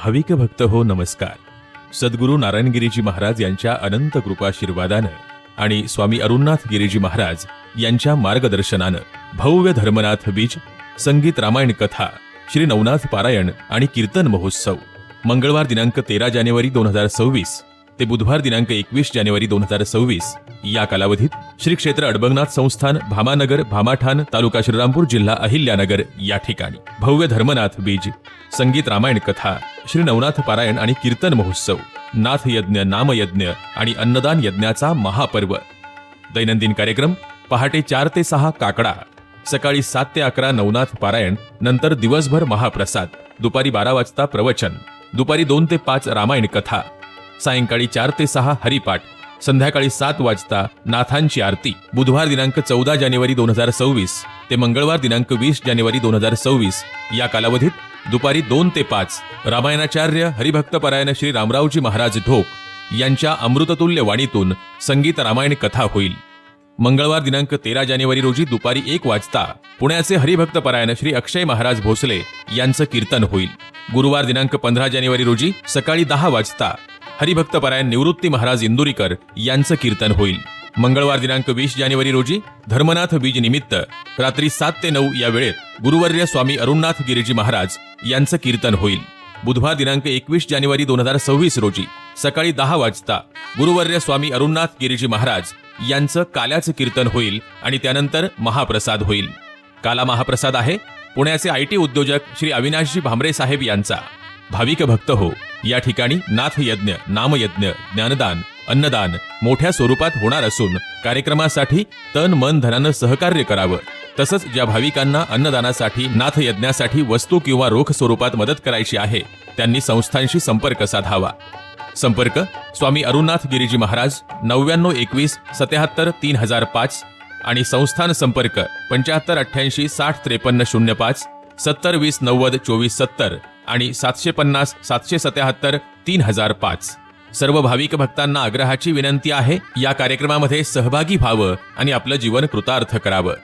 भाविक भक्त हो नमस्कार. सद्गुरू नारायणगिरीजी महाराज यांच्या अनंत कृपाशीर्वादानं आणि स्वामी अरुणनाथ गिरीजी महाराज यांच्या मार्गदर्शनानं भव्य धर्मनाथ बीज संगीत रामायण कथा श्री नवनाथ पारायण आणि कीर्तन महोत्सव मंगळवार दिनांक तेरा जानेवारी दोन हजार सव्वीस ते बुधवार दिनांक एकवीस जानेवारी दोन हजार सव्वीस. या कालावधीत श्री क्षेत्र अडबंगनाथ संस्थान भामानगर भामाठाण तालुका श्रीरामपूर जिल्हा अहिल्यानगर या ठिकाणी. भव्य धर्मनाथ बीज संगीत रामायण कथा श्री नवनाथ पारायण आणि कीर्तन महोत्सव नाथ यज्ञ नामयज्ञ आणि अन्नदान यज्ञाचा महापर्व. दैनंदिन कार्यक्रम पहाटे चार ते सहा काकडा सकाळी सात ते अकरा नवनाथ पारायण नंतर दिवसभर महाप्रसाद दुपारी बारा वाजता प्रवचन दुपारी दोन ते पाच रामायण कथा सायंकाळी चार ते सहा हरिपाठ संध्याकाळी सात वाजता नाथांची आरती बुधवार दिनांक चौदा जानेवारी दोन हजार सव्वीस ते मंगळवार दिनांक वीस जानेवारी दोन हजार सव्वीस या कालावधीत दुपारी दोन ते पाच रामायणाचार्य हरिभक्तपरायण श्री रामरावजी महाराज ढोक यांच्या अमृततुल्य वाणीतून संगीत रामायण कथा होईल. मंगळवार दिनांक तेरा जानेवारी रोजी दुपारी एक वाजता पुण्याचे हरिभक्तपरायण श्री अक्षय महाराज भोसले यांचं कीर्तन होईल. गुरुवार दिनांक पंधरा जानेवारी रोजी सकाळी दहा वाजता हरिभक्तपरायण निवृत्ती महाराज इंदुरीकर यांचं कीर्तन होईल. मंगळवार दिनांक वीस जानेवारी रोजी धर्मनाथ बीज निमित्त रात्री सात ते नऊ या वेळेत गुरुवर्य स्वामी अरुणनाथ गिरीजी महाराज यांचं कीर्तन होईल. बुधवार दिनांक एकवीस जानेवारी दोन हजार सव्वीस रोजी सकाळी दहा वाजता गुरुवर्य स्वामी अरुणनाथ गिरीजी महाराज यांचं काल्याचं कीर्तन होईल आणि त्यानंतर महाप्रसाद होईल. काला महाप्रसाद आहे. पुण्याचे आय टी उद्योजक श्री अविनाशजी भांबरे साहेब यांचा. भाविक भक्त हो. या ठिकाणी नाथ यज्ञ नामयज्ञ ज्ञानदान अन्नदान मोठ्या स्वरूपात होणार असून कार्यक्रमासाठी तन मन धनानं सहकार्य करावं. तसंच ज्या भाविकांना अन्नदानासाठी नाथ यज्ञासाठी वस्तू किंवा रोख स्वरूपात मदत करायची आहे त्यांनी संस्थांशी संपर्क साधावा. संपर्क स्वामी अरुणनाथ गिरीजी महाराज नव्याण्णव एकवीस सत्याहत्तर तीन हजार पाच आणि संस्थान संपर्क पंच्याहत्तर अठ्ठ्याऐंशी साठ त्रेपन्न शून्य पाच सत्तर वीस नव्वद चोवीस सत्तर आणि सातशे पन्नास सातशे सत्याहत्तर तीन हजार पाच सर्व भाविक भक्तांना आग्रहाची विनंती आहे या कार्यक्रमामध्ये सहभागी व्हावं आणि आपलं जीवन कृतार्थ करावं.